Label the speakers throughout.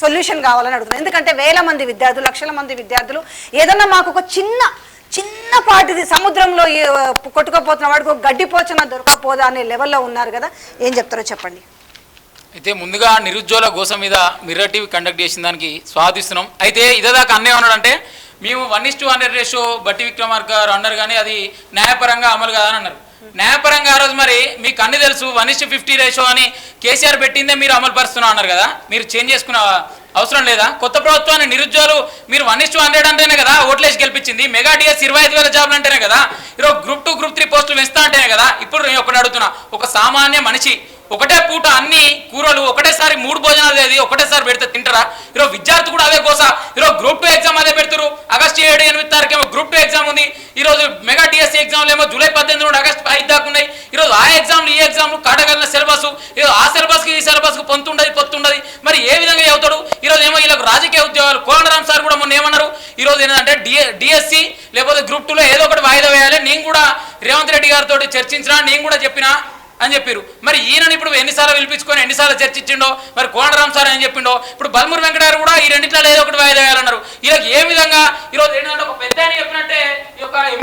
Speaker 1: Solution కావాలని అడుగుతున్నాను ఎందుకంటే వేల మంది విద్యార్థులు లక్షల మంది విద్యార్థులు ఏదన్నా మాకు ఒక చిన్న చిన్నపాటిది సముద్రంలో కొట్టుకోపోతున్న కొట్టుకుపోతున్న వాడికి ఒక గడ్డి పోచన దొరకపోదా అనే లెవెల్లో ఉన్నారు కదా. ఏం చెప్తారో చెప్పండి.
Speaker 2: అయితే ముందుగా నిరుద్యోగుల గోస మీద మిర్రర్ టీవీ కండక్ట్ చేసిన దానికి స్వాదిస్తున్నాం అయితే ఇదేదాకా అన్నయ్య ఉన్నాడంటే మేము one is two hundred ratio బట్టి విక్రమార్క అన్నారు కానీ అది న్యాయపరంగా అమలు కాదని అన్నారు. న్యాయపరంగా ఆ రోజు మరి మీకు అన్ని తెలుసు. వన్ ఇస్ ఫిఫ్టీ రేషో అని కేసీఆర్ పెట్టిందే మీరు అమలు పరుస్తున్నా అన్నారు కదా. మీరు చేంజ్ చేసుకున్న అవసరం లేదా? కొత్త ప్రభుత్వాన్ని నిరుద్యోగులు మీరు వన్ ఇస్ హండ్రెడ్ అంటేనే కదా ఓట్లేసి గెలిపించింది. మెగా డిఎస్ ఇరవై ఐదు వేల జాబ్లు అంటేనే కదా. ఈరోజు గ్రూప్ టూ గ్రూప్ త్రీ పోస్టులు పెంచుతా అంటేనే కదా. ఇప్పుడు నేను ఒకటి అడుగుతున్నా. ఒక సామాన్య మనిషి ఒకటే పూట అన్ని కూరలు ఒకటేసారి మూడు భోజనాలు అది ఒకటేసారి పెడితే తింటారా? ఈరోజు విద్యార్థి కూడా అదే కోస. ఈరోజు గ్రూప్ టూ ఎగ్జామ్ అదే పెడతారు ఆగస్టు ఏడు ఎనిమిది తారీఖు ఏమో గ్రూప్ టూ ఎగ్జామ్ ఉంది. ఈరోజు మెగా డిఎస్సీ ఎగ్జామ్లు ఏమో జూలై పద్దెనిమిది నుండి ఆగస్టు ఐదు దాకా ఉన్నాయి ఈరోజు ఆ ఎగ్జామ్లు ఈ సిలబస్ ఆ సిలబస్కి ఈ సిలబస్కి పొంతుండదు పొత్తుండదు మరి ఏ విధంగా చదువుతాడు? ఈరోజు ఏమో వీళ్ళకు రాజకీయ ఉద్యోగాలు. కోదండరామ్ సార్ కూడా మొన్న ఏమన్నారు? ఈరోజు ఏంటంటే డిఏ డిఎస్సి లేకపోతే గ్రూప్ టూలో ఏదో ఒకటి వాయిదా వేయాలి. నేను కూడా రేవంత్ రెడ్డి గారితో చర్చించినా నేను కూడా చెప్పినా అని చెప్పారు మరి ఈయనని ఇప్పుడు ఎన్నిసార్లు పిలిపించుకొని ఎన్నిసార్లు చర్చించిండో? మరి కోనరామ్ సార్ అని చెప్పిండో? ఇప్పుడు బల్మూరి వెంకట గారు కూడా ఈ రెండింటిలో ఏదో ఒకటి వాయిదా వేయాలన్నారు. వీళ్ళకి ఏ విధంగా? ఈరోజు ఏంటంటే ఒక పెద్ద చెప్పినట్టే ఈ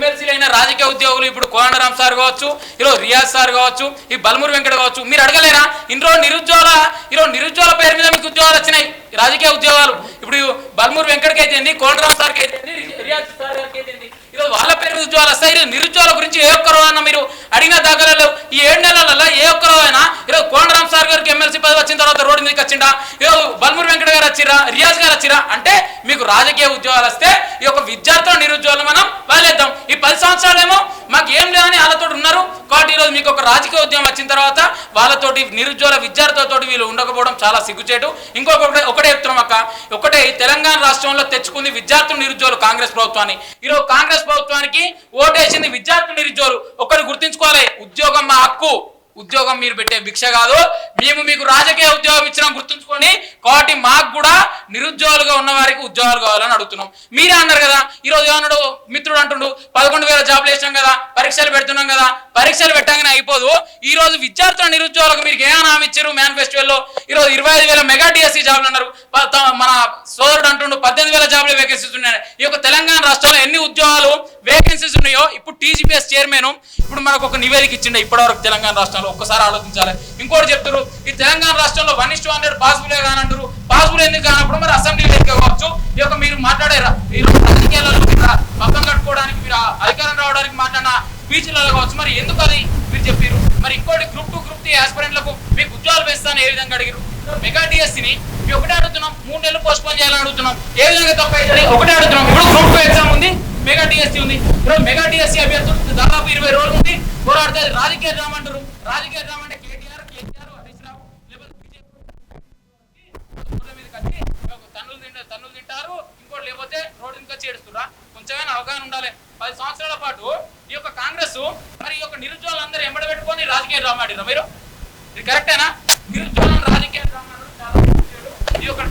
Speaker 2: రాజకీయ ఉద్యోగులు ఇప్పుడు కోనరామ్ సార్ కావచ్చు ఈరోజు రియాజ్ సార్ కావచ్చు ఈ బల్మూరి వెంకట కావచ్చు మీరు అడగలేరా? ఇంట్లో రోజు నిరుద్యోగ ఈరోజు నిరుద్యోగ పేరు మీద మీకు ఉద్యోగాలు వచ్చినాయి రాజకీయ ఉద్యోగాలు. ఇప్పుడు బల్మూరి వెంకటకి అయితే కోనరామ్ సార్కి అయితే రియాజ్ సార్ గారికి అయితే ఈరోజు వాళ్ళ పేరు మీద ఉద్యోగాలు వస్తాయి నిరుద్యోగుల నిరుద్యోగాల గురించి ఏ ఒక్కరో అన్న మీరు అడిగిన దాఖలాలు ఈ ఏడు నెలలలో ఏ ఒక్కరో అయినా ఈరోజు కోనరామ్ సార్ గారికి ఎమ్మెల్సీ పదవి వచ్చిన తర్వాత రోడ్డు మీదకి వచ్చిండా ఈరోజు బల్మూరి వెంకట వచ్చిరా రియాజ్ గారు వచ్చిరా అంటే మీకు రాజకీయ ఉద్యోగాలు వస్తే ఈ యొక్క విద్యార్థుల నిరుద్యోగులు మనం వదిలేద్దాం. ఈ పది సంవత్సరాలేమో మాకు ఏం లేదని వాళ్ళతో ఉన్నారు. కాబట్టి ఈరోజు మీకు ఒక రాజకీయ ఉద్యమం వచ్చిన తర్వాత వాళ్ళతోటి నిరుద్యోగ విద్యార్థులతో వీళ్ళు ఉండకపోవడం చాలా సిగ్గుచేటు. ఇంకొకటి ఒకటే చెప్తున్నాం అక్క. ఒకటే తెలంగాణ రాష్ట్రంలో తెచ్చుకుంది విద్యార్థులు నిరుద్యోగులు కాంగ్రెస్ ప్రభుత్వాన్ని. ఈరోజు కాంగ్రెస్ ప్రభుత్వానికి ఓటేసింది విద్యార్థులు నిరుద్యోగులు. ఒకరు గుర్తుంచుకోవాలి. ఉద్యోగం మా హక్కు. ఉద్యోగం మీరు పెట్టే భిక్ష కాదు. మేము మీకు రాజకీయ ఉద్యోగం ఇచ్చినాం గుర్తుంచుకోండి కాబట్టి మాకు కూడా నిరుద్యోగులుగా ఉన్న వారికి ఉద్యోగాలు కావాలని అడుగుతున్నాం. మీరే అన్నారు కదా ఈరోజు ఏమన్నాడు? మిత్రుడు అంటుండు పదకొండు వేల జాబ్లు వేసినాం కదా పరీక్షలు పెడుతున్నాం కదా పరీక్షలు పెట్టగానే అయిపోదు. ఈ రోజు విద్యార్థుల నిరుద్యోగులకు మీరు ఏమైనా హామీ ఇచ్చారు మేనిఫెస్టోలో రోజు ఇరవై ఐదు వేల మెగా టీఎస్సీ జాబ్లు అన్నారు. మన సోదరుడు అంటుండు పద్దెనిమిది వేల జాబ్లు వేకెన్సీస్ ఉన్నాయి ఈ యొక్క తెలంగాణ రాష్ట్రంలో ఎన్ని ఉద్యోగాలు వేకెన్సీస్ ఉన్నాయో ఇప్పుడు టీజీపీఎస్ చైర్మన్ ఇప్పుడు మనకు ఒక నివేదిక ఇచ్చిండే ఇప్పటివరకు తెలంగాణ రాష్ట్రంలో ఒక్కసారి ఆలోచించాలి. ఇంకోటి చెప్తారు ఈ తెలంగాణ రాష్ట్రంలో one is two hundred possible కానంటారు possible ఎందుకు కానప్పుడు మరి అసెంబ్లీ కావచ్చు. ఈ యొక్క మీరు మాట్లాడే ఈ రాజకీయాలలో మీరు పక్కన కట్టుకోవడానికి మీరు అధికారం రావడానికి మాట్లాడిన పీజీలలో కావచ్చు మరి ఎందుకు అది మీరు చెప్పారు మరి ఇంకోటి గ్రూప్ టూ గ్రూప్ త్రీ ఆస్పిరెంట్లకు మీకు ఉద్యోగాలు వేస్తాను ఏ విధంగా అడిగారు మెగా డిఎస్సిని మేము ఒకటే అడుగుతున్నాం మూడు నెలలు పోస్ట్ పోన్ చేయాలని అడుగుతున్నాం. ఏ విధంగా తప్ప అవుతుంది? ఒకటే అడుగుతున్నాం. ఇప్పుడు గ్రూప్ టూ ఎగ్జామ్ ఉంది మెగా డిఎస్సి ఉంది. ఇప్పుడు మెగా డిఎస్సి అభ్యర్థులు దాదాపు ఇరవై రోజులు ఉంది పోరాడితే రాజకీయ డ్రామా అంటారు. రాజకీయ డ్రామా అంటే కేటీఆర్ కేసీఆర్ హరీష్ రావు లేకపోతే తన్నులు తింటారు తన్నులు తింటారు. ఇంకోటి లేకపోతే రోడ్డు ఇంకా చేస్తురా కొంచెమైనా అవగాహన ఉండాలి. పది సంవత్సరాల పాటు ఈ యొక్క కాంగ్రెస్ మరి ఈ యొక్క నిరుద్యోగులందరూ ఎంబడబెట్టుకొని రాజకీయ డ్రామా ఆడిరా మీరు? ఇది కరెక్టేనా? నిరుద్యోగం రాజకీయ డ్రామా ఈ యొక్క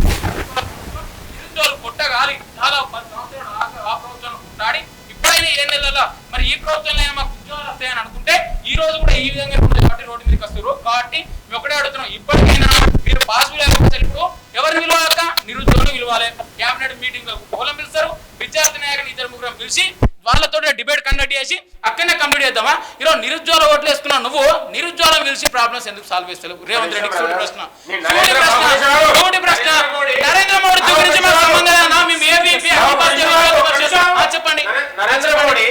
Speaker 2: నిరుద్యోగులు కొట్టగాలి దాదాపు పది సంవత్సరాలు ఆ- ప్రభుత్వం కొట్టాడి ఇప్పుడైనా ఏ నెలలో మరి ఈ ప్రభుత్వంలో మాకు ఉద్యోగాలు వస్తాయని అనుకుంటే ఈ రోజు కూడా ఈ విధంగా కాబట్టి రోడ్డు మీదకి వస్తారు కాబట్టి మేము ఒకటే అడుగుతున్నాం ఇప్పటి మీరు పాస్ లేకపోతే ఇప్పుడు ఎవరు విలువాక నిరుద్యోగులు విలువాలి క్యాబినెట్ మీటింగ్ కోలం పిలుస్తారు విద్యార్థి నాయకుని ఇద్దరు ముగ్గురు పిలిచి వాళ్ళతో డిబేట్ కండక్ట్ చేసి కంప్లీట్ చేద్దామా? ఈరోజు నిరుద్యోగ ఓట్లు వేసుకున్నావు నువ్వు నిరుద్యోగం పిలిచి ప్రాబ్లమ్స్ ఎందుకు సాల్వ్ చేస్తలేవు? రేవంత్ రెడ్డికి సూటి ప్రశ్న. సూటి
Speaker 3: నరేంద్ర
Speaker 2: ప్రశ్న. సూటి ప్రశ్న. నరేంద్ర మోడీ గురించి మాకు సంబంధం మేము చెప్పండి
Speaker 3: నరేంద్ర మోడీ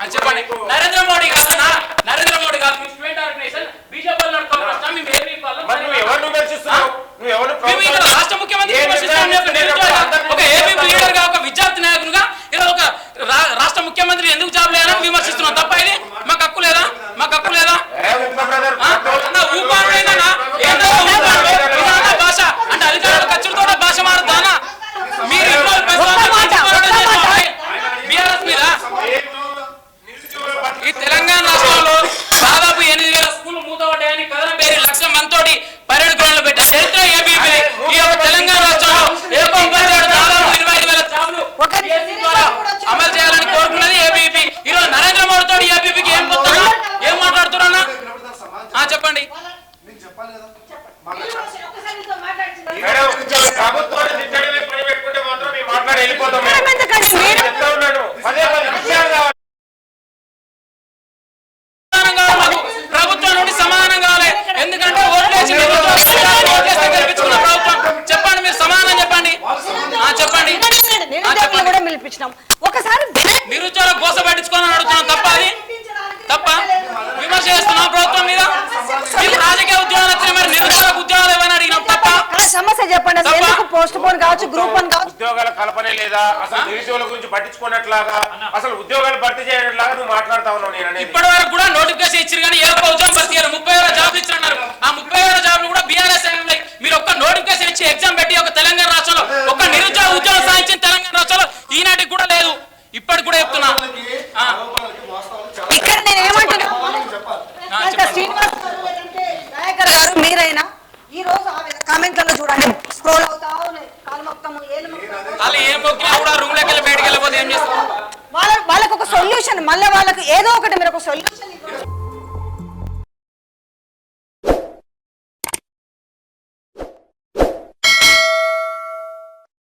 Speaker 2: అని చెప్పండి నరేంద్ర మోడీ కాదన్నా నరేంద్ర మోడీ కాదు మీ స్టూడెంట్ ఆర్గనైజేషన్ బీజేపీ వాళ్ళు నడుపుతున్న ప్రశ్న మేము ఏబీపీ వాళ్ళం
Speaker 3: మరి నువ్వు ఎవరిని విమర్శిస్తున్నావు నువ్వు ఎవరిని
Speaker 2: మేము ఇక్కడ
Speaker 3: ప్రభుత్వం-
Speaker 2: రాష్ట్ర ముఖ్యమంత్రి
Speaker 3: ఏ
Speaker 2: విమర్శిస్తాం, మీ యొక్క
Speaker 3: నిర్ణయం
Speaker 2: నిరుద్యోగ-
Speaker 3: అందరినీ
Speaker 2: ఒక ఏబీపీ
Speaker 3: విమర్శిస్తాం.
Speaker 2: లీడర్గా ఒక విద్యార్థి నాయకునిగా ఇలా ఒక రా- రాష్ట్ర ముఖ్యమంత్రి ఎందుకు జాబ్ లేదని విమర్శిస్తున్నాం తప్ప ఇది మాకు హక్కు లేదా మాకు హక్కు లేదా
Speaker 3: ఏ విప్లవ బ్రదర్,
Speaker 2: ఆ? అన్న ఊపాడు ఏందన్నా? ఏందన్నా ఊపాడు? ఇదన్నా భాష అంటే అధికారులు ఖర్చులతో భాష మారుతానా మీరు ఇంట్లో
Speaker 1: ఒక్క మాట, ఒక్క మాట.
Speaker 2: బీఆర్ఎస్ మీద
Speaker 1: ఇచ్చినాం ఒకసారి వినండి.
Speaker 2: నిరుద్యోగ గోస పట్టించుకోవాలని అడుగుతున్నాం తప్ప అది? తప్ప? విమర్శ చేస్తున్నాం ప్రభుత్వం మీద? రాజకీయ ఉద్యోగాలు వచ్చినాయి మరి నిరుద్యోగ ఉద్యోగాలు ఏమైనా అడిగినాం తప్ప?
Speaker 1: సమస్య చెప్పండి. అసలు. ఎందుకు పోస్ట్ పోన్ కావచ్చు గ్రూప్ వన్ కావచ్చు?
Speaker 3: ఉద్యోగాల కల్పనే లేదా? అసలు నిరుద్యోగుల గురించి పట్టించుకున్నట్లాగా? అసలు ఉద్యోగాలు భర్తీ చేయట్లాగా నువ్వు మాట్లాడుతా ఉన్నావు నేను
Speaker 2: ఇప్పటి వరకు కూడా నోటిఫికేషన్ ఇచ్చారు కానీ ఏ ఉద్యోగం భర్తీ చేయాలి ముప్పై వేల జాబ్లు ఇచ్చారన్నారు ఆ ముప్పై వేల జాబ్లు కూడా బీఆర్ఎస్ ఉన్నాయి మీరు ఒక్క నోటిఫికేషన్ ఇచ్చి ఎగ్జామ్ పెట్టి ఒక తెలంగాణ రాష్ట్రంలో ఒక నిరుద్యోగ ఉద్యోగం సాధించిన తెలంగాణ రాష్ట్రంలో ఈనాటికి కూడా లేదు ఇప్పటికి కూడా చెప్తున్నా ఆ.
Speaker 1: ఇక్కడ నేను ఏమంటున్నా
Speaker 2: ఆ,
Speaker 1: అంత
Speaker 2: చెప్పండి.
Speaker 1: శ్రీనివాస్ గారు లేదంటే దయాకర్ గారు మీరైనా ఈ రోజు ఆ కామెంట్లలో చూడండి స్క్రోల్ అవుతా ఉన్నాయి కాలు మొత్తము ఏలు మొత్తము.
Speaker 2: వాళ్ళు ఏం మొక్కినా కూడా రూమ్ లెక్కలు బయటకు వెళ్ళిపోతే ఏం చేస్తారు
Speaker 1: వాళ్ళ వాళ్ళకు ఒక సొల్యూషన్ మళ్ళీ వాళ్ళకి ఏదో ఒకటి మీరు ఒక సొల్యూషన్